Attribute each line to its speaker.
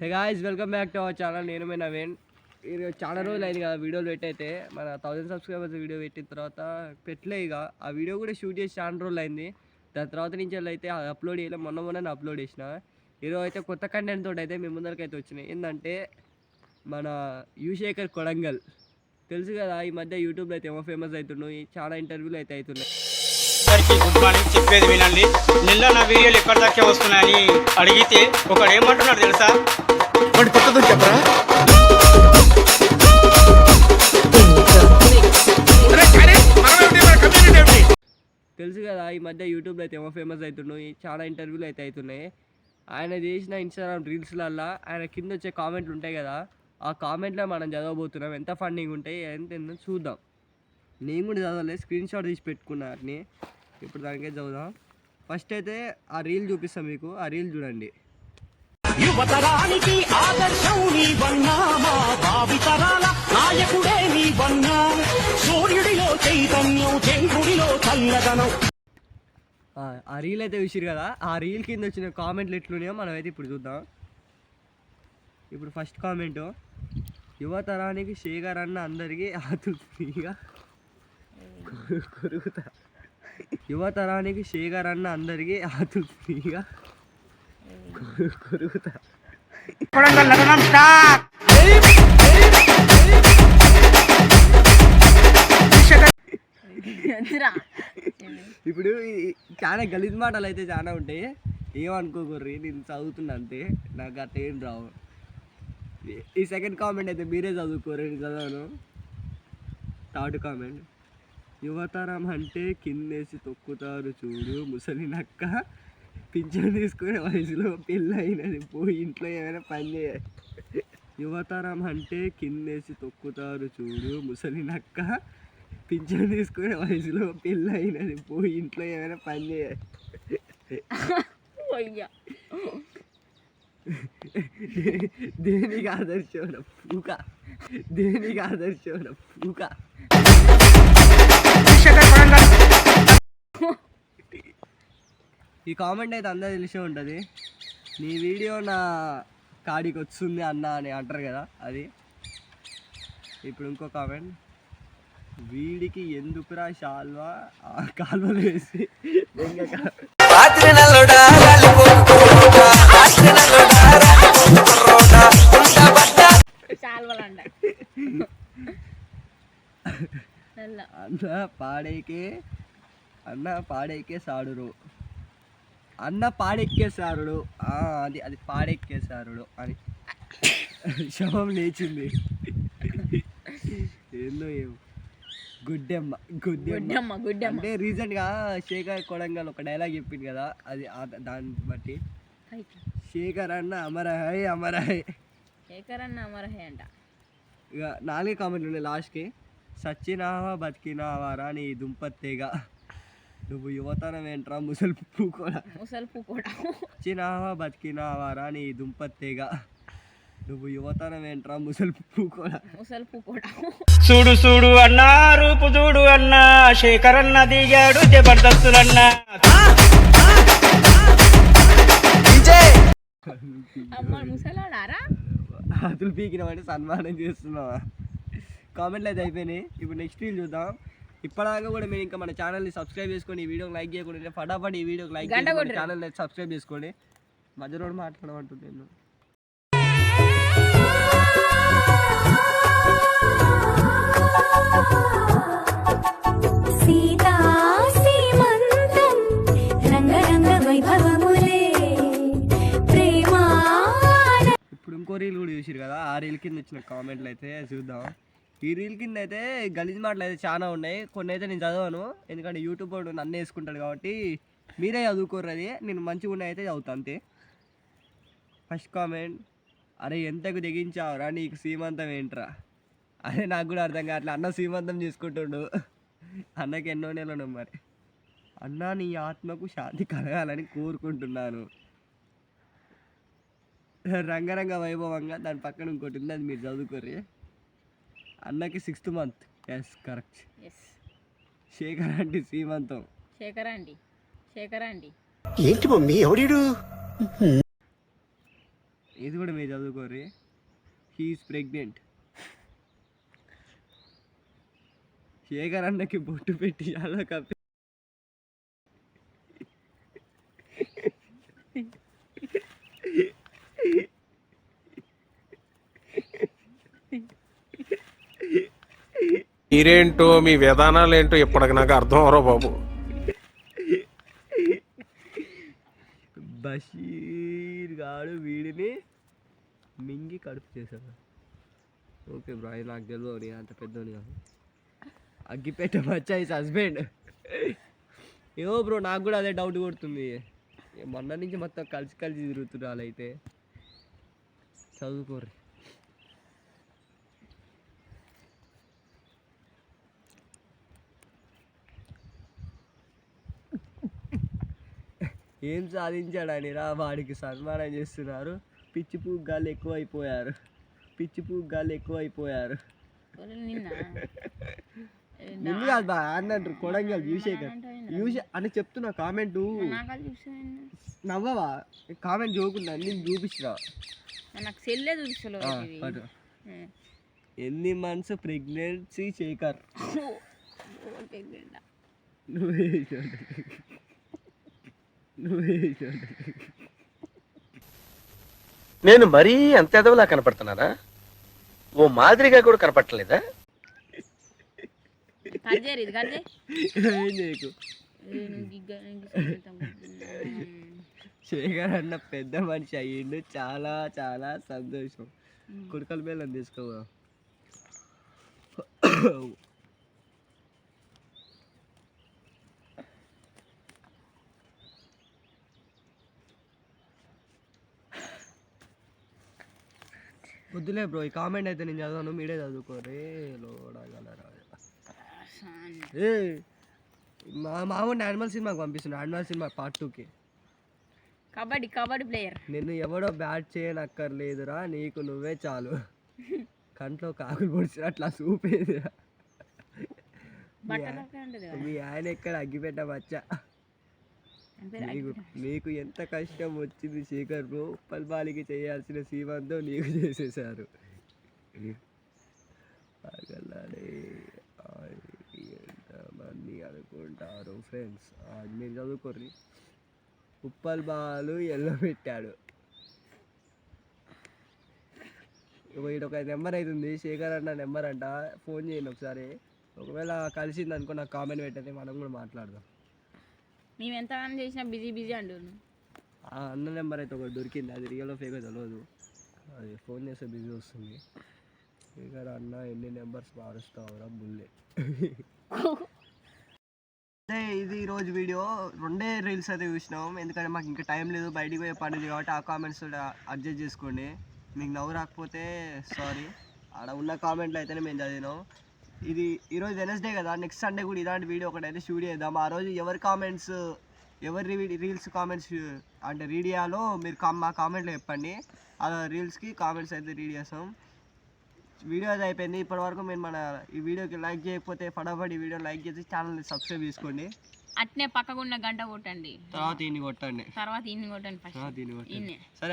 Speaker 1: Hey guys welcome back to our channel నేను మీ నవీన్. ఇది చాలా రోజులు అయింది కదా వీడియోలు పెట్టయితే మన థౌజండ్ సబ్స్క్రైబర్స్ వీడియో పెట్టిన తర్వాత పెట్టలే ఇక. ఆ వీడియో కూడా షూట్ చేసి చాలా రోజులు అయింది. దాని తర్వాత నుంచి అయితే అప్లోడ్ చేయలేదు మొన్న మొన్న అప్లోడ్ చేసిన. ఈరోజు అయితే కొత్త కంటెంట్ తోటి అయితే మీ ముందరికి అయితే వచ్చినాయి. ఏంటంటే మన యుశేఖర్ కొడంగల్. తెలుసు కదా ఈ మధ్య యూట్యూబ్లో అయితే ఏమో ఫేమస్ అవుతున్నాయి చాలా ఇంటర్వ్యూలు అయితే అవుతున్నాయి
Speaker 2: అందరికీ గుడ్ మార్నింగ్ చెప్పేది వినండి. నిన్న నా వీడియోలు ఎక్కడి దాకా వస్తున్నాయని అడిగితే ఒకడు ఏమంటున్నాడు తెలుసా?
Speaker 3: వాడి కొత్తదో చెప్పరా?
Speaker 1: తెలుసు కదా ఈ మధ్య యూట్యూబ్లో అయితే ఏమో ఫేమస్ అవుతున్నాయి చాలా ఇంటర్వ్యూలు అయితే అవుతున్నాయి. ఆయన చేసిన ఇన్స్టాగ్రామ్ రీల్స్లల్లో ఆయన కింద వచ్చే కామెంట్లు ఉంటాయి కదా ఆ కామెంట్లో మనం చదవబోతున్నాం. ఎంత ఫండింగ్ ఉంటాయి ఎంత ఎంత చూద్దాం. నేను కూడా చదవలేదు స్క్రీన్ షాట్ తీసి పెట్టుకున్నా వాటిని. ఇప్పుడు దానికే చదువుదాం. ఫస్ట్ అయితే ఆ రీల్ చూపిస్తాం మీకు. ఆ రీల్ చూడండి.
Speaker 4: యువతరానికి ఆదర్శం నీ వన్నా మా భావితరాల నాయకుడే నీ వన్నా. సూర్యుడిలో చైతన్యం చంద్రుడిలో చల్లదనం.
Speaker 1: ఆ, రీల్ అయితే చూసిరు కదా? ఆ రీల్ కింద వచ్చిన కామెంట్లు ఎట్లున్నాయో మనం అయితే ఇప్పుడు చూద్దాం. ఇప్పుడు ఫస్ట్ కామెంట్ యువతరానికి శేఖర్ అన్న అందరికీ ఆతుగా కొరుగుతా యువతరానికి శేఖర్ అన్న అందరికీ ఆతృప్తిగా కొరుగుతా ఇప్పుడు చాలా గలీజ్ మాటలు అయితే చాలా ఉంటాయి. ఏమనుకోకర్రి? నేను చదువుతున్నా అంతే. నాకు అట్ట ఏం రావు. ఈ- ఈ సెకండ్ కామెంట్ అయితే మీరే చదువుకోరు నేను చదవను. Third comment. యువతరం అంటే కిందేసి తొక్కుతారు చూడు ముసలి నక్క. పింఛన్ తీసుకునే వయసులో పెళ్ళైనది పోయి ఇంట్లో ఏమైనా పని చేయాలి. యువతరం అంటే కిందేసి తొక్కుతారు చూడు ముసలి నక్క. పింఛన్ తీసుకునే వయసులో పెళ్ళైనది పోయి ఇంట్లో ఏమైనా పని చేయాలి. దేనికి ఆదర్శం పూక? దేనికి ఆదర్శం పూక? ఈ కామెంట్ అయితే అందరూ తెలిసే ఉంటుంది. నీ వీడియో నా కాడికి వస్తుంది అన్న అని అంటారు కదా అది. ఇప్పుడు ఇంకో కామెంట్. వీడికి ఎందుకురా శాల్వా? ఆ కాలువలు వేసి. అన్న పాడేకే అన్న పాడేకే సాడురు అన్న పాడెక్కేసారుడు అది అది పాడెక్కేసారుడు అని. శవం లేచింది. ఏందో ఏమో. గుడ్డెమ్మ గుడ్డెమ్మ.
Speaker 5: గుడ్డమ్మ
Speaker 1: అంటే రీసెంట్గా శేఖర్ కొడంగల్ ఒక డైలాగ్ చెప్పింది కదా అది దాన్ని బట్టి. శేఖర్ అన్న అమరహై అమరహై.
Speaker 5: శేఖరన్న అమరహే అంట.
Speaker 1: ఇక నాలుగే కామెంట్లు ఉన్నాయి లాస్ట్కి. సచ్చినావా బతికినావారా నీ దుంపత్తేగా. నువ్వు యువతరం ఏంట్రా ముసలి పూకోడా
Speaker 5: ముసల్పు కూడా
Speaker 1: సచ్చినావా బతికినావారా నీ దుంపత్తేగా. నువ్వు యువతరం ఏంట్రా ముసలి పూకోడా
Speaker 5: ముసల్పు కూడా
Speaker 2: చూడు చూడు అన్నా రూపు చూడు అన్నా శేఖర్ అన్న దిగాడు జబర్దస్తులన్నా.
Speaker 5: అమ్మ ముసలాడారా
Speaker 1: అతులు పీకినామంటే సన్మానం చేస్తున్నావా? కామెంట్లు అయితే అయిపోయినాయి. ఇప్పుడు నెక్స్ట్ రీల్ చూద్దాం. ఇప్పటిదాకా కూడా మీరు ఇంకా మన ఛానల్ని సబ్స్క్రైబ్ చేసుకోండి ఈ వీడియోకి లైక్ చేయకుండా ఫటాఫట్ ఈ వీడియోకి లైక్
Speaker 5: కొట్టురా.
Speaker 1: ఛానల్ని సబ్స్క్రైబ్ చేసుకోండి మధ్యలో మాట్లాడమంటుంది నేను
Speaker 6: సీతా సీమంతం రంగరంగ వైభవములే ప్రేమా
Speaker 1: ఇప్పుడు ఇంకో రీల్ కూడా చూసిరు కదా. ఆ రీల్ కింద వచ్చిన కామెంట్లు అయితే చూద్దాం. ఈ రీల్ కింద అయితే గలీజ్ మాటలు అయితే చాలా ఉన్నాయి. కొన్ని అయితే నేను చదవను. ఎందుకంటే యూట్యూబ్ వాడు నన్ను వేసుకుంటాడు కాబట్టి మీరే చదువుకోరు అది. నేను మంచిగా ఉన్నాయి అయితే చదువుతా అంతే. ఫస్ట్ కామెంట్ అరే ఎంతకు తెగించావురా నీకు సీమంతం ఏంట్రా? అదే నాకు కూడా అర్థం కావట్లే. అన్న సీమంతం చేసుకుంటుండు. అన్నకి ఎన్నో నెలలు మరి. అన్న నీ ఆత్మకు శాంతి కలగాలని కోరుకుంటున్నాను. రంగరంగ వైభవంగా దాని పక్కన ఇంకోటి ఉంది అది మీరు చదువుకోర్రి. అన్నకి sixth month yes correct
Speaker 5: yes
Speaker 1: Shekhar అంటే శ్రీమంతం.
Speaker 5: శేఖర అండి శేఖర అండి
Speaker 3: ఏంటి మమ్మీ ఎవడీడు?
Speaker 1: ఇది కూడా మీరు చదువుకోరి. హీఈస్ ప్రెగ్నెంట్ శేఖర్ అన్నకి బొట్టు పెట్టి అలా కప్పి
Speaker 3: మీరేంటో మీ విధానాలు ఏంటో ఇప్పటికి నాకు అర్థం అవరో బాబు.
Speaker 1: బషీర్ గాడు వీడిని మింగి కడుపు చేశాడు. ఓకే బ్రో నాకు తెలియదు నేను అంత పెద్దోని కాదు. అగ్గిపెట్ట మచ్చా హస్బెండ్ ఏమో బ్రో నాకు కూడా అదే డౌట్ కొడుతుంది. మొన్న నుంచి మొత్తం కలిసి కలిసి తిరుగుతున్నారు అయితే చదువుకోర్రి. ఏం సాధించాడని రా వాడికి సన్మానం చేస్తున్నారు పిచ్చి పూగ్గాలు ఎక్కువైపోయారు పిచ్చి పూగ్గాలు ఎక్కువైపోయారు
Speaker 5: నిన్న
Speaker 1: నిన్ను కాదు బా అన్నట్టు కొడంగల్ యూసేకర్ యూసే అని చెప్తున్నా కామెంట్ నవ్వవా కామెంట్ చూకుండా నేను చూపించిన
Speaker 5: నాకు సెల్లే చూపిస్తలేదు.
Speaker 1: ఎన్ని మంత్స్ ప్రెగ్నెన్సీ శేఖర్. నువ్వే.
Speaker 7: నేను మరీ అంత ఎదవలా కనపడుతున్నారా ఓ మాదిరిగా కూడా కనపడలేదా.
Speaker 1: శేఖర్ అన్న పెద్ద మనిషి అయ్యిండు. చాలా చాలా సంతోషం. కుడకల బెల్లం తీసుకోవా వద్దులే బ్రో ఈ కామెంట్ అయితే నేను చదవను మీరే చదువుకోరే లోడగలరా
Speaker 5: సాన్.
Speaker 1: ఏ మా మామూలు యానిమల్ సినిమాకి పంపిస్తున్నా యానిమల్ సినిమా పార్ట్ టూకి
Speaker 5: కబడ్డీ కబడ్డీ ప్లేయర్
Speaker 1: నిన్ను ఎవడో బ్యాట్ చేయనక్కర్లేదురా నీకు నువ్వే చాలు. కంట్లో కాకులు పొడిచిన అట్లా
Speaker 5: కదా.
Speaker 1: మీ ఆయన ఎక్కడ అగ్గిపెట్ట
Speaker 5: పేరు
Speaker 1: నీకు ఎంత కష్టం వచ్చింది శేఖర్ బ్రో? ఉప్పల్బాలికి చేయాల్సిన సీమంతో నీకు చేసేసారు పగలడే ఎంతమంది అనుకుంటారు ఫ్రెండ్స్? మీరు చదువుకోర్రి. ఉప్పల్ బాలు ఎల్లో పెట్టాడు వీడు ఒక నెంబర్ అవుతుంది శేఖర్ అన్న నెంబర్ అంట. ఫోన్ చేయండి ఒకసారి. ఒకవేళ కలిసింది అనుకో నాకు కామెంట్ పెట్టండి. మనం కూడా మాట్లాడదాం.
Speaker 5: మేము ఎంత చేసినా బిజీ బిజీ అంటున్నాం
Speaker 1: ఆ అన్న నెంబర్ అయితే ఒకటి దొరికింది. అది రియల్ ఫేక్ తెలియదు అది ఫోన్ చేస్తే బిజీ వస్తుంది. శేఖర్ అన్న ఎన్ని నెంబర్స్ మారుస్తావురా బుల్లే. అంటే ఇది ఈరోజు వీడియో రెండే రీల్స్ అయితే చూసినాం. ఎందుకంటే మాకు ఇంకా టైం లేదు. బయటికి పోయే పని ఉంది కాబట్టి ఆ కామెంట్స్ అడ్జస్ట్ చేసుకోండి. మీకు నవ్వు రాకపోతే సారీ ఆడ ఉన్న కామెంట్లు అయితేనే మేము చదివినాం. ఇది ఈరోజు వెనస్డే కదా నెక్స్ట్ సండే కూడా ఇలాంటి వీడియో ఒకటైతే షూట్ చేద్దాం. ఆ రోజు ఎవరి కామెంట్స్ ఎవరి రీల్స్ కామెంట్స్ అంటే రీడ్ చేయాలో మీరు మా కామెంట్లో చెప్పండి. ఆ రీల్స్కి కామెంట్స్ అయితే రీడ్ చేస్తాం. వీడియో అయితే అయిపోయింది. ఇప్పటివరకు మీరు మన ఈ వీడియోకి లైక్ చేయకపోతే ఫటాఫట్ ఈ వీడియో లైక్ చేసి ఛానల్ని సబ్స్క్రైబ్ చేసుకోండి.
Speaker 5: అట్నే పక్కకున్న గంట కొట్టండి.
Speaker 1: తర్వాత ఈయన్ని కొట్టండి.
Speaker 5: తర్వాత ఇన్ని కొట్టండి ఫస్ట్
Speaker 1: తర్వాత ఈయన్ని కొట్టండి.
Speaker 5: ఇన్నే
Speaker 1: సరే.